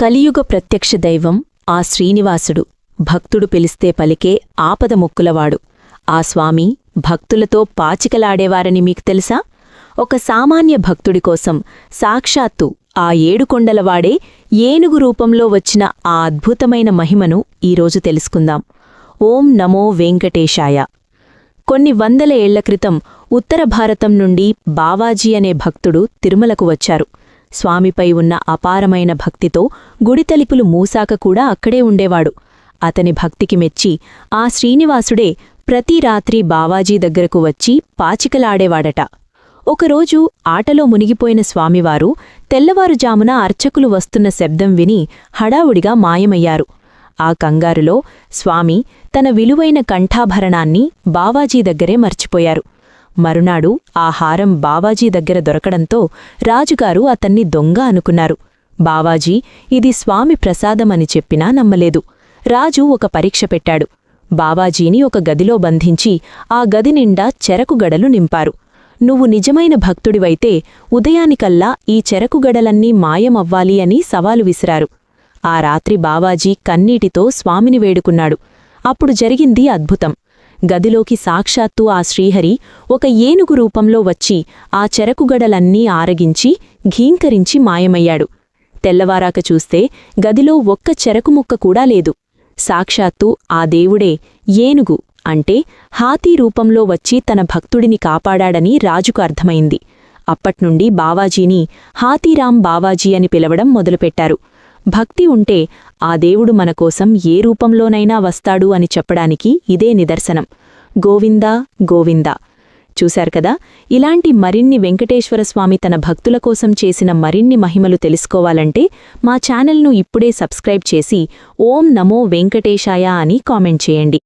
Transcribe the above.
కలియుగ ప్రత్యక్ష దైవం ఆ శ్రీనివాసుడు. భక్తుడు పిలిస్తే పలికే ఆపదముక్కులవాడు ఆ స్వామి భక్తులతో పాచికలాడేవారని మీకు తెలుసా? ఒక సామాన్య భక్తుడి కోసం సాక్షాత్తు ఆ ఏడుకొండలవాడే ఏనుగు రూపంలో వచ్చిన ఆ అద్భుతమైన మహిమను ఈరోజు తెలుసుకుందాం. ఓం నమో వెంకటేశాయ. కొన్ని వందల ఏళ్ళ క్రితం ఉత్తర భారతం నుండి బావాజీ అనే భక్తుడు తిరుమలకు వచ్చారు. స్వామిపై ఉన్న అపారమైన భక్తితో గుడి తలుపులు మూసాక కూడా అక్కడే ఉండేవాడు. అతని భక్తికి మెచ్చి ఆ శ్రీనివాసుడే ప్రతి రాత్రి బావాజీ దగ్గరకు వచ్చి పాచికలాడేవాడట. ఒకరోజు ఆటలో మునిగిపోయిన స్వామివారు తెల్లవారుజామున అర్చకులు వస్తున్న శబ్దం విని హడావుడిగా మాయమయ్యారు. ఆ కంగారులో స్వామి తన విలువైన కంఠాభరణాన్ని బావాజీ దగ్గరే మర్చిపోయారు. మరునాడు ఆ హారం బావాజీ దగ్గర దొరకడంతో రాజుగారు అతన్ని దొంగ అనుకున్నారు. బావాజీ ఇది స్వామి ప్రసాదమని చెప్పినా నమ్మలేదు. రాజు ఒక పరీక్ష పెట్టాడు. బావాజీని ఒక గదిలో బంధించి ఆ గది నిండా చెరకుగడలు నింపారు. నువ్వు నిజమైన భక్తుడివైతే ఉదయానికల్లా ఈ చెరకుగడలన్నీ మాయమవ్వాలి అని సవాలు విసిరారు. ఆ రాత్రి బావాజీ కన్నీటితో స్వామిని వేడుకున్నాడు. అప్పుడు జరిగింది అద్భుతం. గదిలోకి సాక్షాత్తు ఆ శ్రీహరి ఒక ఏనుగు రూపంలో వచ్చి ఆ చెరకుగడలన్నీ ఆరగించి ఘీంకరించి మాయమయ్యాడు. తెల్లవారాక చూస్తే గదిలో ఒక్క చెరకుముక్క కూడా లేదు. సాక్షాత్తు ఆ దేవుడే ఏనుగు అంటే హాతీ రూపంలో వచ్చి తన భక్తుడిని కాపాడాడని రాజుకు అర్థమైంది. అప్పట్నుండి బావాజీని హాతీరాం బావాజీ అని పిలవడం మొదలుపెట్టారు. భక్తి ఉంటే ఆ దేవుడు మనకోసం ఏ రూపంలోనైనా వస్తాడు అని చెప్పడానికి ఇదే నిదర్శనం. గోవిందా గోవిందా. చూశారు కదా? ఇలాంటి మరిన్ని వెంకటేశ్వరస్వామి తన భక్తుల కోసం చేసిన మరిన్ని మహిమలు తెలుసుకోవాలంటే మా ఛానల్ను ఇప్పుడే సబ్స్క్రైబ్ చేసి ఓం నమో వెంకటేశాయ అని కామెంట్ చేయండి.